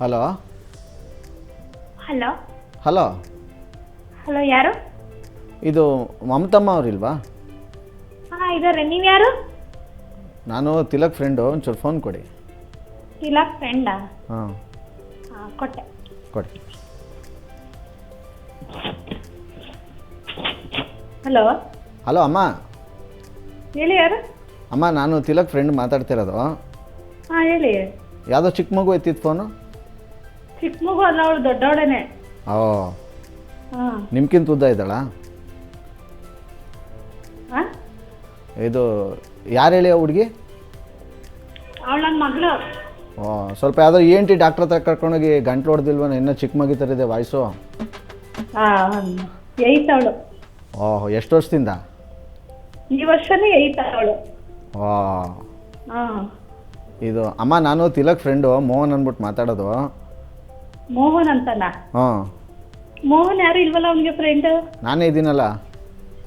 Hello? Hello? Hello? Hello ಯಾರು? ಇದು ಮಮತಮ್ಮ ಅವರಿಲ್ವಾ? ಹಾಂ ಇದಾರೆ. ನೀವು ಯಾರು? ನಾನು ತಿಲಕ್ ಫ್ರೆಂಡು ಒಂಚೂರು ಫೋನ್ ಕೊಡಿ. ತಿಲಕ್ ಫ್ರೆಂಡಾ ಹಾಂ. ಹಾಂ ಕೊಟ್ಟೆ. ಕೊಡಿ. ಹಲೋ? ಹಲೋ ಅಮ್ಮ? ಹೇಳಿ ಯಾರು? ಅಮ್ಮ ನಾನು ತಿಲಕ್ ಫ್ರೆಂಡ್ ಮಾತಾಡ್ತಿರೋದು. ಹಾಂ ಹೇಳಿ. ಯಾವುದೋ ಚಿಕ್ಕ ಮಗು ಎತ್ತಿತ್ತು ಫೋನು ಚಿಕ್ಕ ಮಗು ಅಲ್ಲ ಅವಳು ದೊಡ್ಡವಳೇನೆ. ಓ. ಹಾಂ. ನಿಮ್ಗಿಂತ ಉದ್ದ ಇದ್ದಾಳ? ಹಾಂ ಇದು ಯಾರು ಹೇಳಿ ಹುಡುಗಿ? ಅವಳು ನನ್ನ ಮಗಳು. ಓ ಸ್ವಲ್ಪ ಯಾವುದೋ ಎನ್ ಟಿ ಡಾಕ್ಟ್ರ್ ಹತ್ರ ಕರ್ಕೊಂಡೋಗಿ ಗಂಟ್ಲು ಹೊಡೆದಿಲ್ವನ ಇನ್ನೂ ಚಿಕ್ಕ ಮಗಿ ಥರ ಇದೆ ವಾಯ್ಸು ಹಾಂ ಏಯ್ತ್ ಅವಳು. ಓಹ್ ಎಷ್ಟು ವರ್ಷದಿಂದ? ಈ ವರ್ಷನೇ ಏಯ್ತ್ ಅವಳು. ಓ. ಹಾಂ. ಇದು ಅಮ್ಮ ನಾನು ತಿಲಕ್ ಫ್ರೆಂಡು ಮೋಹನ್ ಅಂದ್ಬಿಟ್ಟು ಮಾತಾಡೋದು. ಮೋಹನ್ ಅಂತನ? ಹಾಂ. ಮೋಹನ್ ಯಾರು ಇಲ್ವಲ್ಲ ಅವನಿಗೆ ಫ್ರೆಂಡ್ ನಾನೇ ಇದ್ದೀನಲ್ಲ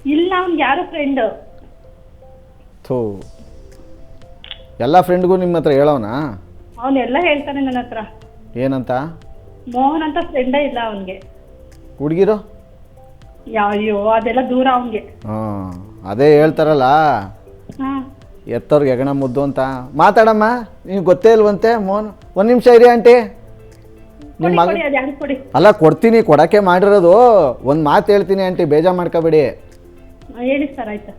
ಇಲ್ಲ ಅವ್ನ್ ಯಾರು ಫ್ರೆಂಡ್ ಥೂ. ಎಲ್ಲ ಫ್ರೆಂಡ್ಗೂ ನಿಮ್ಮ ಹತ್ರ ಹೇಳೋನಾ? ಅವನೆಲ್ಲ ಹೇಳ್ತಾನೆ ನನ್ನ ಹತ್ರ. ಏನಂತ? ಮೋಹನ್ ಅಂತ ಫ್ರೆಂಡೇ ಇಲ್ಲ ಅವನಿಗೆ. ಹುಡುಗಿರು? ಅಯ್ಯೋ ಅದೆಲ್ಲ ದೂರ ಅವನಿಗೆ. ಹಾಂ ಅದೇ ಹೇಳ್ತಾರಲ್ಲ. ಹಾಂ. ಎತ್ತವ್ರಿಗೆ ಹೆಗಣ ಮುದ್ದು ಅಂತ. ಮಾತಾಡಮ್ಮ ನೀವು ಗೊತ್ತೇ ಇಲ್ವಂತೆ ಮೋಹನ್? ಒಂದು ನಿಮಿಷ ಇರಿ ಆಂಟಿ. ನಿಮ್ಮ ಮಗ ಅಲ್ಲ ಕೊಡ್ತೀನಿ ಕೊಡಕ್ಕೆ ಮಾಡಿರೋದು. ಒಂದು ಮಾತು ಹೇಳ್ತೀನಿ ಆಂಟಿ ಬೇಜಾರು ಮಾಡ್ಕೋಬೇಡಿ. ಹೇಳಿ ಸರ್ ಆಯ್ತಾ.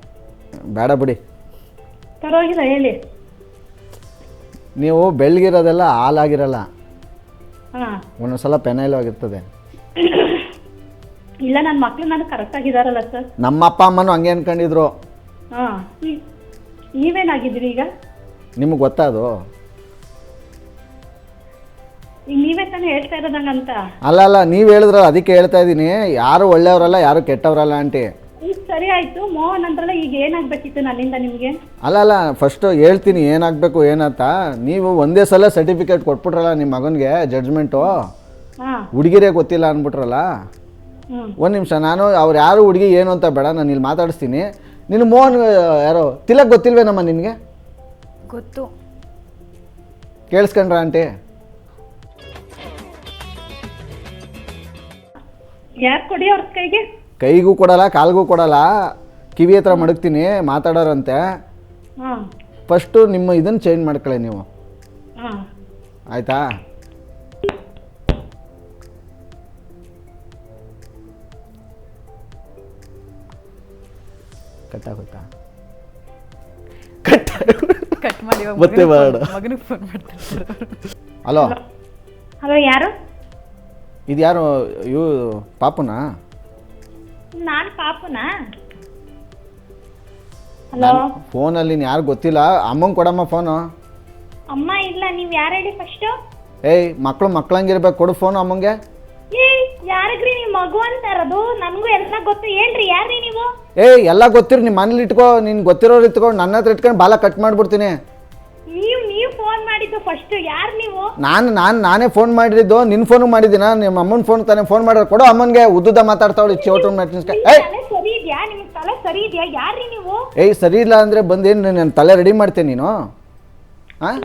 ಬೇಡ ಬಿಡಿ. ಪರವಾಗಿಲ್ಲ ಹೇಳಿ. ನೀವು ಬೆಳ್ಗಿರೋದೆಲ್ಲ ಹಾಲಾಗಿರಲ್ಲ. ಹಾಂ. ಒಂದೊಂದ್ಸಲ ಪೆನೈಲ್ ಆಗಿರ್ತದೆ. ಇಲ್ಲ ನನ್ನ ಮಕ್ಳು ನಾನು ಕರೆಕ್ಟಾಗಿದ್ದಾರಲ್ಲ ಸರ್. ನಮ್ಮ ಅಪ್ಪ ಅಮ್ಮನು ಹಂಗೆ ಅನ್ಕೊಂಡಿದ್ರು. ಹಾಂ ನೀವೇನಾಗಿದ್ದೀರಿ ಈಗ? ನಿಮಗೆ ಗೊತ್ತಾ ಅದು? ಈಗ ನೀವೇ ತಾನೇ ಹೇಳ್ತಾ ಇರೋದಂಗಂತ ಅಲ್ಲ ಅಲ್ಲ ನೀವು ಹೇಳಿದ್ರಲ್ಲ ಅದಕ್ಕೆ ಹೇಳ್ತಾ ಇದ್ದೀನಿ ಯಾರು ಒಳ್ಳೆಯವರಲ್ಲ ಯಾರು ಕೆಟ್ಟವರಲ್ಲ ಆಂಟಿ. ಈಗ ಸರಿ ಆಯ್ತು. ಮೋಹನ್ ಅಂದ್ರಲ್ಲ ಈಗ ಏನಾಗ್ಬೇಕಿತ್ತು ನನ್ನಿಂದ ನಿಮ್ಗೆ? ಅಲ್ಲ ಅಲ್ಲ ಫಸ್ಟು ಹೇಳ್ತೀನಿ ಏನಾಗಬೇಕು ಏನಂತ. ನೀವು ಒಂದೇ ಸಲ ಸರ್ಟಿಫಿಕೇಟ್ ಕೊಟ್ಬಿಟ್ರಲ್ಲ ನಿಮ್ಮ ಮಗನಿಗೆ ಜಡ್ಜ್ಮೆಂಟು ಹಾ. ಹುಡುಗಿರೇ ಗೊತ್ತಿಲ್ಲ ಅಂದ್ಬಿಟ್ರಲ್ಲ? ಒಂದ್ ಒಂದು ನಿಮಿಷ ನಾನು ಅವ್ರು ಯಾರು ಹುಡುಗಿ ಏನು ಅಂತ ಬೇಡ ನಾನು ಇಲ್ಲಿ ಮಾತಾಡಿಸ್ತೀನಿ. ನಿನ್ನ ಮೋಹನ್ ಯಾರೋ ತಿಲಕ್ ಗೊತ್ತಿಲ್ವೇನಮ್ಮ ನಿನಗೆ? ಗೊತ್ತು. ಕೇಳಿಸ್ಕೊಂಡ್ರ ಆಂಟಿ? ಯಾರು ಕೊಡಿ ಅವ್ರ ಕೈಗೆ? ಕೈಗೂ ಕೊಡಲ್ಲ ಕಾಲ್ಗೂ ಕೊಡಲ್ಲ. ಕಿವಿ ಹತ್ರ ಮಡಗ್ತೀನಿ ಮಾತಾಡೋರಂತೆ. ಹಾಂ. ಫಸ್ಟು ನಿಮ್ಮ ಇದನ್ನು ಚೇಂಜ್ ಮಾಡ್ಕೊಳ್ಳಿ ನೀವು. ಆಯ್ತಾ? ಆಯಿತಾ ಕಟ್ಟಾಗುತ್ತಾ ಕಟ್ಟ ಕಟ್ ಮಾಡಿ ಮತ್ತೆ ಬೇಡ. ಮಗನಿಗೆ ಫೋನ್ ಮಾಡ್ತಾರೆ ಹಲೋ ಹಲೋ ಯಾರು? ಇದು ಯಾರು ಇವು ಪಾಪುನಾ? ನಾನು ಪಾಪುನಾ? ಹಲೋ ಫೋನಲ್ಲಿ ಯಾರು ಗೊತ್ತಿಲ್ಲ ಅಮ್ಮಂಗೆ ಕೊಡಮ್ಮ ಫೋನು. ಅಮ್ಮ ಇಲ್ಲ ನೀವು ಯಾರು ಹೇಳಿ ಫಸ್ಟು ಏಯ್ ಮಕ್ಕಳು ಮಕ್ಕಳಂಗಿರ್ಬೇಕು ಕೊಡು ಫೋನು ಅಮ್ಮಂಗೆ. ಏ ಯಾರಿಗ್ರಿ ನೀವು ಮಗು ಅಂತ ಇರೋದು? ನನಗೂ ಎಲ್ಲ ಗೊತ್ತು ಹೇಳ್ರಿ ಯಾರ್ರಿ ನೀವು? ಏಯ್ ಎಲ್ಲ ಗೊತ್ತಿರು ನಿಮ್ಮ ಮನೇಲಿ ಇಟ್ಕೋ ನಿನ್ ಗೊತ್ತಿರೋರು ಇಟ್ಕೊಂಡು ನನ್ನ ಹತ್ರ ಇಟ್ಕೊಂಡು ಬಾಲ ಕಟ್ ಮಾಡಿಬಿಡ್ತೀನಿ. ಫೋನ್ ಮಾಡಿದ್ದು ಫಸ್ಟ್ ಯಾರು ನೀವು? ನಾನು ನಾನು ನಾನೇ ಫೋನ್ ಮಾಡಿದ್ದು ನಿನ್ನ ಫೋನು ಮಾಡಿದ್ದೀನ ನಿಮ್ಮ ಅಮ್ಮನ ಫೋನ್ ತಾನೇ ಫೋನ್ ಮಾಡೋರು ಕೊಡು ಅಮ್ಮನಿಗೆ ಉದ್ದುದ ಮಾತಾಡ್ತಾವಳು ಚೋಟು ಮೆಣಸಿನ್ಸ್ಕಾಯಿ ಏಯ್! ತಲೆ ಸರಿ ಇದೆಯಾ? ನಿಮ್ಗೆ ತಲೆ ಸರಿ ಇದೆಯಾ? ಯಾರ್ರಿ ನೀವು? ಏಯ್ ಸರಿ ಇಲ್ಲ ಅಂದರೆ ಬಂದೇನು ನನ್ನ ತಲೆ ರೆಡಿ ಮಾಡ್ತೇನೆ ನೀನು? ಹಾಂ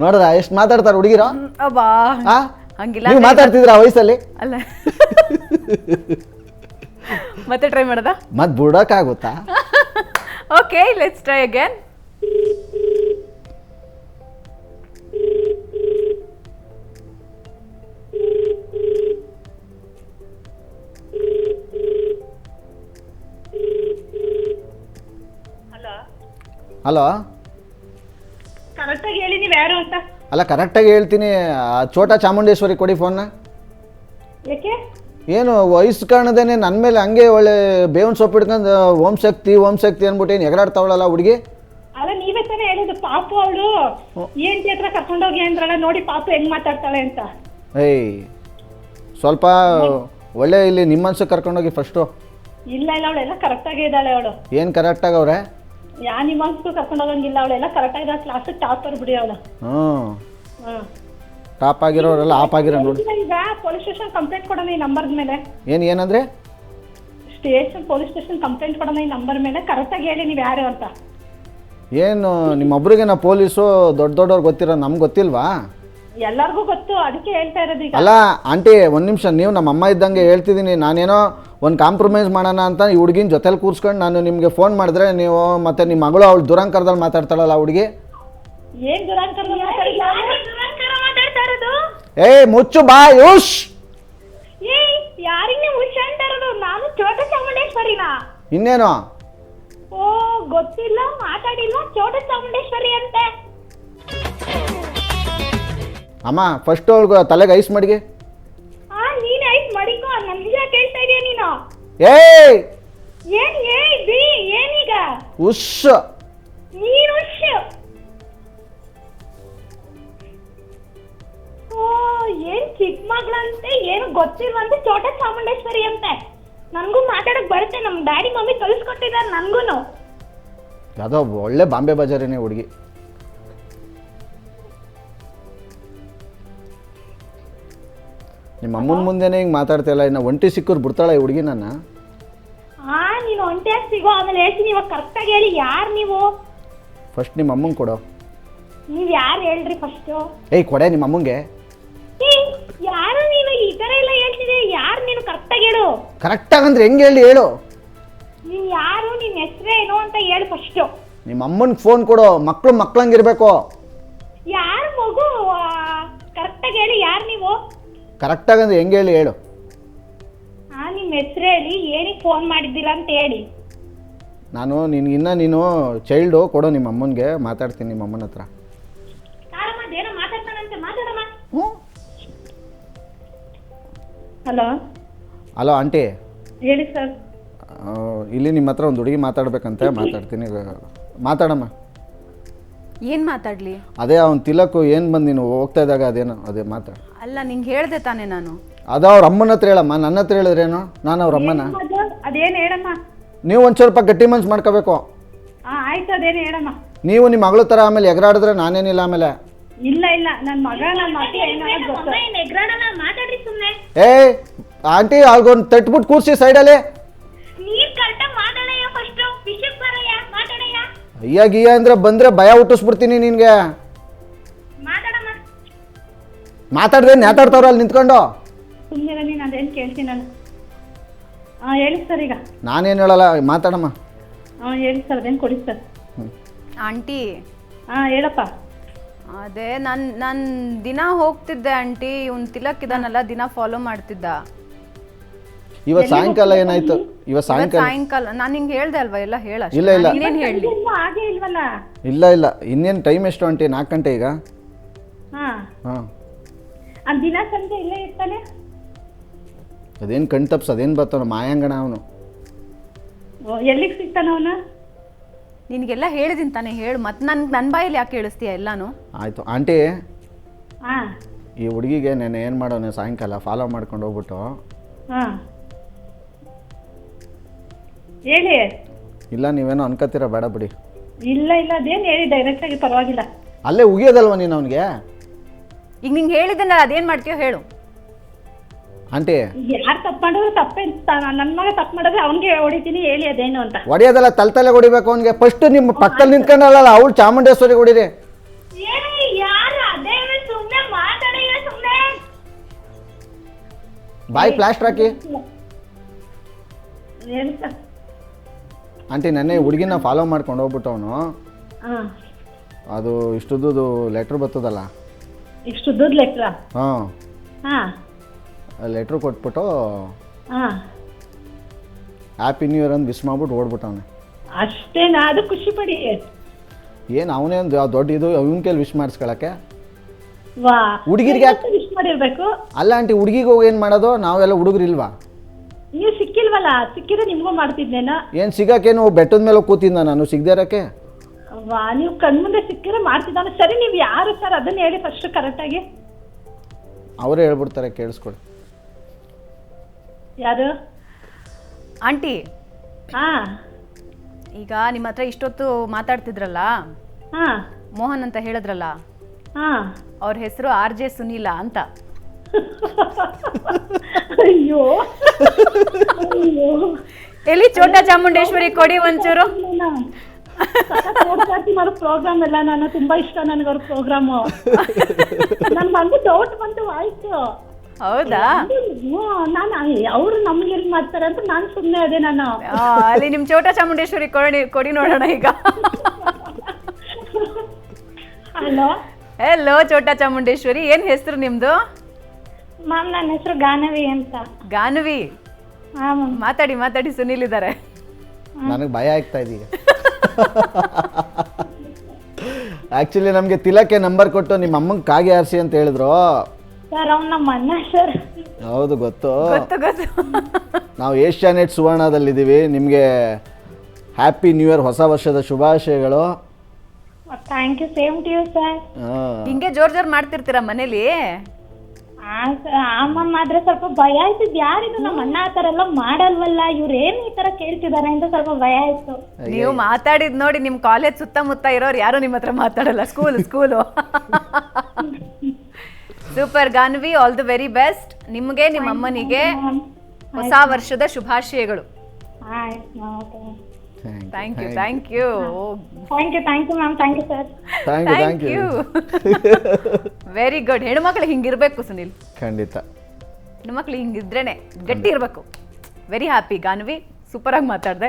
ನೋಡ್ರ ಎಷ್ಟು ಮಾತಾಡ್ತಾರೆ ಹುಡುಗಿರ? ಅಬ್ಬಾ. ಆ? ಹಂಗಿಲ್ಲ ನೀವು ಮಾತಾಡ್ತಿದ್ರ ಆ ವಯಸ್ಸಲ್ಲಿ? ಅಲ್ಲ. ಮತ್ತೆ ಟ್ರೈ ಮಾಡದ? ಮತ್ತೆ ಬಿಡೋಕ್ಕಾಗುತ್ತಾ? Okay let's try again hello hello ಕರೆಕ್ಟಾಗಿ ಹೇಳಿ ನೀವು ಯಾರು ಅಂತ? ಅಲ್ಲ ಕರೆಕ್ಟಾಗಿ ಹೇಳ್ತೀನಿ ಆ ಚೋಟ ಚಾಮುಂಡೇಶ್ವರಿ ಕೊಡಿ ಫೋನ್ನ ಯಾಕೆ? ಏನು ವಯಸ್ಸು ಕಾರಣದೇನೆ ನನ್ನ ಮೇಲೆ ಹಂಗೆ ಒಳ್ಳೆ ಬೇವಿನ ಸೊಪ್ಪು ಹಿಡ್ಕೊಂಡು ಓಂ ಶಕ್ತಿ ಓಂ ಶಕ್ತಿ ಅಂದ್ಬಿಟ್ಟು ಏನು ಎಗರಾಡ್ತಾವಳಲ್ಲ ಹುಡುಗಿ? ಅಲ್ಲ ನೀವೇ ತಾನೇ ಹೇಳಿದ್ದು ಪಾಪು ಅವಳು. ಏನ್ ಹತ್ರ ಕರ್ಕೊಂಡೋಗಿ ಅಂದ್ರಲ್ಲ ನೋಡಿ ಪಾಪು ಹೆಂಗ್ ಮಾತಾಡ್ತಾಳೆ ಅಂತ. ಏಯ್ ಸ್ವಲ್ಪ ಒಳ್ಳೆ ಇಲ್ಲಿ ನಿಮ್ಮ ಮನ್ಸಿಗೆ ಕರ್ಕೊಂಡೋಗಿ ಫಸ್ಟು ಇಲ್ಲ ಇಲ್ಲ ಅವಳೆಲ್ಲ ಕರೆಕ್ಟಾಗಿ ಇದ್ದಾಳೆ ಅವಳು. ಏನು ಕರೆಕ್ಟಾಗವ್ರೆ ಯಾ ನಿಮ್ಮ ಕರ್ಕೊಂಡೋಗಂಗಿಲ್ಲ ಅವಳೆಲ್ಲ ಕರೆಕ್ಟಾಗಿ ಕ್ಲಾಸ್ ಟಾಪರ್ ಬಿಡಿ ಅವಳು. ಹ್ಞೂ ಟಾಪ್ ಆಗಿರೋರೆಲ್ಲ ಆಪ್ ಆಗಿರೋ ನೋಡಿ. ಈಗ ಪೊಲೀಸ್ ಸ್ಟೇಷನ್ ಕಂಪ್ಲೇಂಟ್ ಕೊಡೋಣ ಈ ನಂಬರ್ ಮೇಲೆ. ಏನು ಏನಂದರೆ? ಸ್ಟೇಷನ್ ಪೊಲೀಸ್ ಸ್ಟೇಷನ್ ಕಂಪ್ಲೇಂಟ್ ಕೊಡೋಣ ಈ ನಂಬರ್ ಮೇಲೆ. ಕರೆಕ್ಟಾಗಿ ಹೇಳಿ ನೀವು ಯಾರು ಅಂತ. ಏನು ನಿಮ್ಮೊಬ್ರಿಗೆ ನಾ ಪೊಲೀಸು ದೊಡ್ಡ ದೊಡ್ಡವ್ರು ಗೊತ್ತಿರೋ ನಮ್ಗೆ ಗೊತ್ತಿಲ್ವಾ? ಎಲ್ಲರಿಗೂ ಗೊತ್ತು ಅದಕ್ಕೆ ಹೇಳ್ತಾ ಇರೋದು ಈಗ. ಅಲ್ಲ ಆಂಟಿ ಒಂದು ನಿಮಿಷ ನೀವು ನಮ್ಮ ಅಮ್ಮ ಇದ್ದಂಗೆ ಹೇಳ್ತಿದ್ದೀನಿ ನಾನೇನೋ ಒಂದು ಕಾಂಪ್ರಮೈಸ್ ಮಾಡೋಣ ಅಂತ ಈ ಹುಡುಗಿನ ಜೊತೆಲಿ ಕೂರ್ಸ್ಕೊಂಡು ನಾನು ನಿಮಗೆ ಫೋನ್ ಮಾಡಿದ್ರೆ ನೀವು ಮತ್ತೆ ನಿಮ್ಮ ಮಗಳು ಅವಳು ದುರಂಕರದಲ್ಲಿ ಮಾತಾಡ್ತಾಳಲ್ಲ ಆ ಹುಡುಗಿ? ಏನು ದುರಂಕರ ಮಾತಾಡ್ತಾ ಏಯ್ ಮುಚ್ಚು ಬಾ ಯೂಶ್ ಏ ಯಾರಿಗೆ ಹುಷ ಅಂತ ಇರೋದು ನಾನು ಚೋಟ ಚಾಮುಂಡೇಶ್ವರಿನಾ? ಇನ್ನೇನು? ಓ ಗೊತ್ತಿಲ್ಲ ಮಾತಾಡಿಲ್ಲ ಚೋಟ ಚಾಮುಂಡೇಶ್ವರಿ ಅಂತೆ. ಅಮ್ಮ ಫಸ್ಟ್ ಅವ್ಳಿಗೆ ತಲೆಗೆ ಐಸ್ ಮಡಿಗೆ. ಆ ನೀನ್ ಐಸ್ ಮಡಿಕೋ ನನ್ಗೆ ಕೇಳ್ತಾ ಇದೀಯ ನೀನು? ಏಯ್! ಏನ್ ಏ ಬಿ ಏನೀಗ ಉಶ್ ನೀನು ಉಶ್. ಏನ್ ಚಿಕ್ಕ ಮಗಳಂತೆ ಏನು ಗೊತ್ತಿಲ್ವಂತೆ ಚೋಟ ಚಾಮುಂಡೇಶ್ವರಿ ಅಂತೆ. ನನ್ಗೂ ಮಾತಾಡಕ್ ಬರುತ್ತೆ ನಮ್ ಡ್ಯಾಡಿ ಮಮ್ಮಿ ಕಲಿಸ್ಕೊಟ್ಟಿದ್ದಾರೆ ನನ್ಗೂನು ಯಾವುದೋ ಒಳ್ಳೆ ಬಾಂಬೆ ಬಜಾರಿನೇ ಹುಡುಗಿ. ನಿಮ್ಮ ಅಮ್ಮನ ಮುಂದೆನೇ ಹಿಂಗೆ ಮಾತಾಡ್ತಿಲ್ಲ ಇನ್ನ ಒಂಟಿ ಸಿಕ್ಕರು ಬಿಡ್ತಾಳೆ ಈ ಹುಡುಗಿ ನನ್ನ. ಆ ನೀನು ಒಂಟಿಯಾಗಿ ಸಿಗೋ? ಆಮೇಲೆ ಹೇಳ್ತೀನಿ ಇವಾಗ ಕರೆಕ್ಟಾಗಿ ಹೇಳಿ ಯಾರು ನೀವು? ಫಸ್ಟ್ ನಿಮ್ಮ ಅಮ್ಮಂಗೆ ಕೊಡು. ನೀವು ಯಾರು ಹೇಳ್ರಿ ಫಸ್ಟು ಏಯ್ ಕೊಡೆ ನಿಮ್ಮ ಅಮ್ಮಂಗೆ. ಯಾರು ನೀನು? ಈ ತರ ಎಲ್ಲ ಹೇಳ್ತಿದೆ ಯಾರು ನೀನು? ಕರೆಕ್ಟಾಗಿ ಹೇಳು. ಕರೆಕ್ಟಾಗಂದ್ರೆ ಹೆಂಗೆ ಹೇಳಿ ಹೇಳು. ನೀನ್ ಯಾರು? ನಿನ್ ಹೆಸರೇನು ಅಂತ ಹೇಳು ಫಸ್ಟ್ ನಿಮ್ಮ ಅಮ್ಮನಿಗೆ ಫೋನ್ ಕೊಡು. ಮಕ್ಕಳು ಇರಬೇಕು. ಯಾರು ಮಗು? ಕರೆಕ್ಟಾಗಿ ಹೇಳಿ. ಯಾರು ನೀವು? ಕರೆಕ್ಟಾಗಂದ್ರೆ ಹೆಂಗೆ ಹೇಳಿ ಹೇಳು. ಆ ನಿಮ್ಮ ಹೆಸರು ಹೇಳಿ. ಏನಕ್ಕೆ ಫೋನ್ ಮಾಡಿದ್ದಿಲ್ಲ ಅಂತ ಹೇಳಿ. ನಾನು ನಿನ್ಗಿನ್ನ ನೀನು ಚೈಲ್ಡು ಕೊಡು ನಿಮ್ಮ ಅಮ್ಮನಿಗೆ. ಮಾತಾಡ್ತೀನಿ ನಿಮ್ಮ ಅಮ್ಮನ ಹತ್ರ. ಹಲೋ? Hello aunty. ಹೇಳಿ ಸರ್. ಆ, ಇಲ್ಲಿ ನಿಮ್ಮ ಹತ್ರ ಒಂದು ಹುಡುಗಿ ಮಾತಾಡ್ಬೇಕಂತ ಮಾತಾಡ್ತೀನಿ. ಮಾತಾಡಮ್ಮ. ಏನು ಮಾತಾಡ್ಲಿ? ಅದೇ ಅವ್ನ ತಿಲಕು ಏನು ಬಂದು ನೀನು ಹೋಗ್ತಾ ಇದ್ದಾಗ ಅದೇನೋ ಅದೇ ಮಾತಾಡ. ಅಲ್ಲ ನಿಂಗೆ ಹೇಳ್ದೆ ತಾನೇ ನಾನು. ಅದ ಅವ್ರ ಅಮ್ಮನ ಹತ್ರ ಹೇಳಮ್ಮ ನನ್ನ ಹತ್ರ ಹೇಳಿದ್ರೇನು? ನಾನು ಅವ್ರ ಅಮ್ಮನ? ಅದು ಅದೇನು ಹೇಳಮ್ಮ? ನೀವು ಒಂದು ಸ್ವಲ್ಪ ಗಟ್ಟಿ ಮನ್ಸು ಮಾಡ್ಕೋಬೇಕು. ಹಾ ಆಯ್ತು ಅದೇನು ಹೇಳಮ್ಮ. ನೀವು ನಿಮ್ಮ ಮಗಳ ಥರ ಆಮೇಲೆ ಎಗರಾಡಿದ್ರೆ ನಾನೇನಿಲ್ಲ ಆಮೇಲೆ. ಇಲ್ಲ ಇಲ್ಲ ನನ್ನ ಮಗ ನನ್ನ ಮಗ ಏನಾದ್ರು ಗೊತ್ತು. ಮಾತಾಡ್ರಿ ಸುಮ್ನೆ. ಏ ಆಂಟಿ ಅವ್ರಿಗೊಂದು ತಟ್ಬಿಟ್ಟು ಕೂರ್ಸಿ ಸೈಡಲ್ಲಿ. ನೀರ್ ಕರೆಕ್ಟಾಗಿ ಮಾತಾಡಯ್ಯ ಫಸ್ಟ್ ವಿಷಯಕ್ಕೆ ಬರಯ್ಯ ಮಾತಾಡಯ್ಯ. ಅಯ್ಯ ಗಿಯ ಅಂದ್ರೆ ಬಂದರೆ ಭಯ ಹುಟ್ಟಿಸ್ಬಿಡ್ತೀನಿ ನಿನಗೆ. ಮಾತಾಡಮ್ಮ ಮಾತಾಡ್ದೆ ಮಾತಾಡ್ತಾವ್ರ ಅಲ್ಲಿ ನಿಂತ್ಕೊಂಡು? ಸುಮ್ಮನೆ ನೀನು ಅದೇನು ನಾನು. ಹಾಂ ಹೇಳಿ ಸರ್ ಈಗ. ನಾನೇನು ಹೇಳಲ್ಲ ಮಾತಾಡಮ್ಮ. ಹಾಂ ಹೇಳಿ ಸರ್ ಅದೇನು ಕೊಡಿ ಸರ್ ಆಂಟಿ. ಹಾಂ ಹೇಳಪ್ಪ. ಅದೇ ನಾನು ನಾನು ದಿನ ಹೋಗ್ತಿದ್ದೆ ಆಂಟಿ. ಇವನ್ ತಿಲಕ್ ಇದಾನಲ್ಲ ದಿನ ಫಾಲೋ ಮಾಡ್ತಿದ್ದ. ಇವತ್ತು ಸಾಯಂಕಾಲ ಏನಾಯ್ತು? ಇವತ್ತು ಇವತ್ತು ಸಾಯಂಕಾಲ. ಸಾಯಂಕಾಲ. ನಾನು ಹಿಂಗೆ ಹೇಳ್ದೆ ಅಲ್ವಾ ಎಲ್ಲ ಹೇಳ ಇಲ್ಲ, ಇಲ್ಲ. ಇನ್ನೇನು ಹೇಳಿ ಇನ್ನೂ ಹಾಗೆ ಇಲ್ವಲ್ಲ? ಇಲ್ಲ ಇಲ್ಲ. ಇನ್ನೇನು ಟೈಮ್ ಎಷ್ಟು ಆಂಟಿ? ನಾಲ್ಕು ಗಂಟೆ ಈಗ? ಹಾ. ಹಾಂ. ಆ ದಿನ ಸಂಜೆ ಇಲ್ಲೇ ಇರ್ತಾನೆ? ಅದೇನು ಕಣ್ ತಪ್ಸ್ ಅದೇನು ಬರ್ತಾವ ಮಾಯಾಂಗಣ ಅವನು. ಓ, ಎಲ್ಲಿಗೆ ಸಿಗ್ತಾನ ಅವನು? ನಿನಗೆಲ್ಲ ಹೇಳಿದೀನಿ ತಾನೇ ಹೇಳು. ಮತ್ತೆ ನನ್ನ ನನ್ನ ಬಾಯಲ್ಲಿ ಯಾಕೆ ಕೇಳಿಸ್ತೀಯ ಎಲ್ಲಾನು? ಆಯಿತು. ಆಂಟಿ ಹಾಂ. ಈ ಹುಡುಗಿಗೆ ನೆನೆ ಏನು ಮಾಡೋಣ ಸಾಯಂಕಾಲ ಫಾಲೋ ಮಾಡ್ಕೊಂಡು ಹೋಗ್ಬಿಟ್ಟು. ಹಾಂ. ಹೇಳಿ. ಇಲ್ಲ ನೀವೇನೋ ಅನ್ಕೋತೀರ ಬೇಡ ಬಿಡಿ. ಇಲ್ಲ ಇಲ್ಲ ಅದೇನು ಹೇಳಿ ಡೈರೆಕ್ಟಾಗಿ ಪರವಾಗಿಲ್ಲ. ಅಲ್ಲೇ ಉಗಿಯೋದಲ್ವ ನೀನು ಅವನಿಗೆ? ಈಗ ನಿಂಗೆ ಹೇಳಿದ್ದೆನಲ್ಲ ಅದೇನು ಮಾಡ್ತೀಯೋ ಹೇಳು. ಆಂಟಿ. ಯಾರು ತಪ್ಪು ಮಾಡಿದ್ರು ತಪ್ಪೇ ನನ್ನ ಮಗ ತಪ್ಪು ಮಾಡಿದ್ರೆ ಅವನಿಗೆ ಹೊಡಿತೀನಿ ಹೇಳಿ ಅದೇನು ಅಂತ. ಹೊಡಿಯೋದಲ್ಲ ತಲೆ ತಲೆ ಹೊಡಿಬೇಕು ಅವನಿಗೆ. ಫಸ್ಟ್ ನಿಮ್ಮ ಪಕ್ಕದಲ್ಲಿ ನಿಂತ್ಕೊಂಡಲ್ಲ ಅವಳು ಚಾಮುಂಡೇಶ್ವರಿ ಹೊಡಿರಿ ಬಾಯಿ ಪ್ಲಾಸ್ಟರ್ ಹಾಕಿ. ಆಂಟಿ ನೆನ್ನೆ ಹುಡುಗಿನ ಫಾಲೋ ಮಾಡ್ಕೊಂಡು ಹೋಗ್ಬಿಟ್ಟು ಅವನು. ಹಾಂ. ಅದು ಇಷ್ಟುದ್ದು ಲೆಟ್ರ್ ಬರ್ತದಲ್ಲ? ಇಷ್ಟು ದುಡ್ಡು ಲೆಟ್ರ ಹಾಂ. ಹಾಂ. ಲೆಟ್ರ್ ಕೊಟ್ಬಿಟ್ಟು ಹಾಂ. ಹ್ಯಾಪಿ ನ್ಯೂ ಇಯರ್ ಅಂತ ವಿಶ್ ಮಾಡ್ಬಿಟ್ಟು ಓಡ್ಬಿಟ್ಟವನೆ. ಅಷ್ಟೇನಾ ಅದು ಖುಷಿ ಪಡಿ. ಏನು ಅವನೇ ಒಂದು ದೊಡ್ಡ ಇದು ಇವನ ಕೈಲಿ ವಿಶ್ ಮಾಡಿಸ್ಕೊಳಕ್ಕೆ? ವಾ. ಹುಡುಗಿರ್ಗೆ ಯಾಕ್- ವಿಶ್ ಮಾಡಿರ್ಬೇಕು? ಅಲ್ಲ ಆಂಟಿ ಹುಡುಗಿಗೆ ಹೋಗಿ ಏನು ಮಾಡೋದು? ನಾವೆಲ್ಲ ಹುಡುಗರು ಇಲ್ವಾ? ನೀವು ಸಿಕ್ಕಿಲ್ವಲ್ಲ? ಸಿಕ್ಕಿದ್ರೆ ನಿಮಗೂ ಮಾಡ್ತಿದ್ನೇನೋ? ಏನು ಸಿಗೋಕ್ಕೇನು ಬೆಟ್ಟದ ಮೇಲೆ ಹೋಗ್ ಕೂತಿದ್ದ ನಾನು? ಸಿಗದೇ ಇರೋಕ್ಕೆ? ವಾ ನೀವು ಕಣ್ಮುಂದೆ ಸಿಕ್ಕಿದ್ರೆ ಮಾಡ್ತಿದ್ದಾನೆ. ಸರಿ ನೀವು ಯಾರು ಸರ್? ಅದನ್ನ ಹೇಳಿ ಫಸ್ಟ್ ಕರೆಕ್ಟಾಗಿ ಅವರೇ ಹೇಳ್ಬಿಡ್ತಾರೆ ಕೇಳಿಸ್ಕೊಡಿ. ಯಾರು? ಆಂಟಿ. ಹಾಂ. ಈಗ ನಿಮ್ಮ ಹತ್ರ ಇಷ್ಟೊತ್ತು ಮಾತಾಡ್ತಿದ್ರಲ್ಲ? ಹಾಂ. ಮೋಹನ್ ಅಂತ ಹೇಳಿದ್ರಲ್ಲ? ಹಾಂ. ಅವ್ರ ಹೆಸರು ಆರ್ ಜೆ ಸುನೀಲ ಅಂತ. ಅಯ್ಯೋ. ಅಯ್ಯೋ. ಎಲ್ಲಿ ಚೋಟ ಚಾಮುಂಡೇಶ್ವರಿ ಕೊಡಿ ಒಂಚೂರು. ಪ್ರೋಗ್ರಾಮ್ ಎಲ್ಲ ನಾನು ತುಂಬಾ ಇಷ್ಟ ನನಗೆ ಅವ್ರ ಪ್ರೋಗ್ರಾಮು ನನ್ಗೆ ಹಂಗೂ ಡೌಟ್ ಬಂತು ಆಯ್ತು. ಹೌದಾ? ನಾನು ಅವರು ನಮ್ಗೆ ಎಲ್ಲಿ ಮಾಡ್ತಾರೆ ಅಂತ ನಾನು ಸುಮ್ಮನೆ ಅದೇ ನಾನು. ಆ, ಅಲ್ಲಿ ನಿಮ್ ಚೋಟ ಚಾಮುಂಡೇಶ್ವರಿ ಕೊಡಿ ಕೊಡಿ ನೋಡೋಣ ಈಗ. ಹಲೋ ಹೆಲೋ ಚೋಟ ಚಾಮುಂಡೇಶ್ವರಿ ಏನ್ ಹೆಸರು ನಿಮ್ದು? ಮ್ಯಾಮ್ ನನ್ನ ಹೆಸರು ಗಾನವಿ ಅಂತ. ಗಾನವಿ? ಹಾ ಮ್ಯಾಮ್ ಮಾತಾಡಿ ಮಾತಾಡಿ ಸುನಿಲ್ ಇದ್ದಾರೆ ನನಗೆ ಭಯ ಆಗ್ತಾ ಇದೀಗ ಆ್ಯಕ್ಚುಲಿ ನಮಗೆ ತಿಲಕ್ಕೆ ನಂಬರ್ ಕೊಟ್ಟು ನಿಮ್ಮ ಅಮ್ಮಂಗೆ ಕಾಗೆ ಆರಿಸಿ ಅಂತ ಹೇಳಿದ್ರು. ಸರ್ ಅವ್ನು ನಮ್ಮ ಅಣ್ಣ ಸರ್. ಹೌದು ಗೊತ್ತು. ಗೊತ್ತು ಗೊತ್ತು. ನಾವು ಏಷ್ಯಾನೆಟ್ ಸುವರ್ಣದಲ್ಲಿದ್ದೀವಿ. ನಿಮಗೆ ಹ್ಯಾಪಿ ನ್ಯೂ ಇಯರ್ ಹೊಸ ವರ್ಷದ ಶುಭಾಶಯಗಳು. Thank you same to you sir ಹಾಂ. ಹಿಂಗೆ ಜೋರ್ ಜೋರ್ ಮಾಡ್ತಿರ್ತೀರ ಮನೇಲಿ? ಅಮ್ಮಮ್ಮ ಆದ್ರೆ ಸ್ವಲ್ಪ ಭಯ ಆಯ್ತಿದ್ ಯಾರಿಗೂ ನಮ್ಮ ಅಣ್ಣ ಆತರ ಥರ ಎಲ್ಲ ಮಾಡಲ್ವಲ್ಲ. ಇವ್ರು ಏನ್ ಈ ತರ ಕೇಳ್ತಿದಾರೆ ಅಂತ ಸ್ವಲ್ಪ ಭಯ ಆಯ್ತು. ನೀವು ಮಾತಾಡಿದ್ ನೋಡಿ ನಿಮ್ ಕಾಲೇಜ್ ಸುತ್ತಮುತ್ತ ಇರೋರು ಯಾರು ನಿಮ್ಮ ಹತ್ರ ಮಾತಾಡಲ್ಲ? School school super Ganvi all the very best ನಿಮಗೆ ನಿಮ್ಮ ಅಮ್ಮನಿಗೆ ಹೊಸ ವರ್ಷದ ಶುಭಾಶಯಗಳು. Thank you thank you thank you thank you ma'am thank you sir thank you thank thank you you very good ಹೆಣ್ಮಕ್ಳು ಹಿಂಗಿರ್ಬೇಕು ಸುನಿಲ್. ಖಂಡಿತ. ಹೆಣ್ಮಕ್ಳು ಹಿಂಗಿದ್ರೇನೆ ಗಟ್ಟಿ ಇರಬೇಕು. ವೆರಿ ಹ್ಯಾಪಿ ಗಾನ್ವಿ ಸೂಪರ್ ಆಗಿ ಮಾತಾಡಿದೆ.